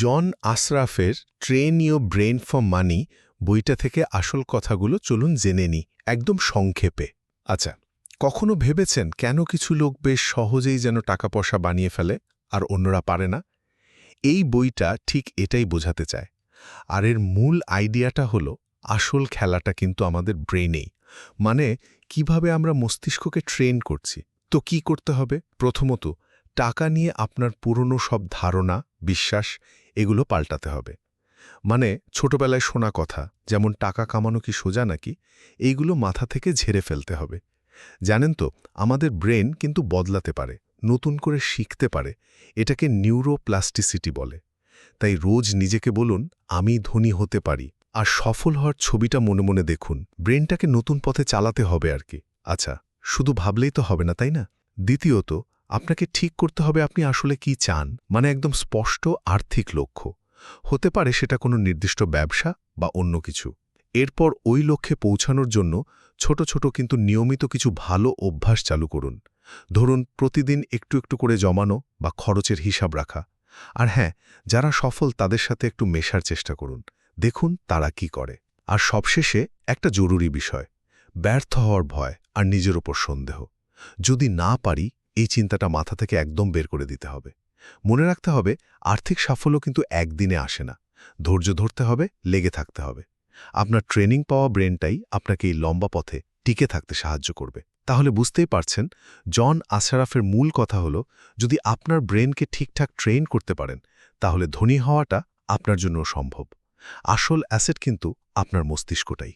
John আশরাফের train you brain for money বইটা থেকে আসল কথাগুলো চলুন জেনে নি একদম সংক্ষেপে। আচ্ছা কখনো ভেবেছেন কেন কিছু লোক বেশ সহজেই যেন টাকা পয়সা বানিয়ে ফেলে আর অন্যরা পারে না? এই বইটা ঠিক এটাই বোঝাতে চায়। আর এর মূল আইডিয়াটা হলো, আসল খেলাটা কিন্তু আমাদের ব্রেনেই। মানে কীভাবে আমরা মস্তিষ্ককে ট্রেন করছি? তো কি করতে হবে? প্রথমত, টাকা নিয়ে আপনার পুরনো সব ধারণা, বিশ্বাস এগুলো পাল্টাতে হবে। মানে ছোটবেলায় শোনা কথা, যেমন টাকা কামানো কি সোজা নাকি, এইগুলো মাথা থেকে ঝেড়ে ফেলতে হবে। জানেন তো, আমাদের ব্রেন কিন্তু বদলাতে পারে, নতুন করে শিখতে পারে, এটাকে নিউরোপ্লাস্টিসিটি বলে। তাই রোজ নিজেকে বলুন, আমি ধনী হতে পারি। আর সফল হওয়ার ছবিটা মনে মনে দেখুন, ব্রেনটাকে নতুন পথে চালাতে হবে আর কি। আচ্ছা শুধু ভাবলেই তো হবে না, তাই না? দ্বিতীয়ত আপনাকে ঠিক করতে হবে আপনি আসলে কি চান মানে একদম স্পষ্ট আর্থিক লক্ষ্য। হতে পারে সেটা কোনো নির্দিষ্ট ব্যবসা বা অন্য কিছু। এরপর ওই লক্ষ্যে পৌঁছানোর জন্য ছোট ছোট কিন্তু নিয়মিত কিছু ভালো অভ্যাস চালু করুন। ধরুন, প্রতিদিন একটু একটু করে জমানো বা খরচের হিসাব রাখা। আর হ্যাঁ যারা সফল তাদের সাথে একটু মেশার চেষ্টা করুন। দেখুন তারা কি করে। আর সবশেষে একটা জরুরি বিষয়, ব্যর্থ হওয়ার ভয় আর নিজের ওপর সন্দেহ। যদি না পারি এই চিন্তাটা মাথা থেকে একদম বের করে দিতে হবে। মনে রাখতে হবে, আর্থিক সাফল্য কিন্তু একদিনে আসে না। ধৈর্য ধরতে হবে, লেগে থাকতে হবে। আপনার ট্রেনিং পাওয়া ব্রেনটাই আপনাকে এই লম্বা পথে টিকে থাকতে সাহায্য করবে। তাহলে বুঝতেই পারছেন, জন আশারাফের মূল কথা হলো, যদি আপনার ব্রেনকে ঠিকঠাক ট্রেন করতে পারেন, তাহলে ধনী হওয়াটা আপনার জন্য সম্ভব। আসল অ্যাসেট কিন্তু আপনার মস্তিষ্কটাই।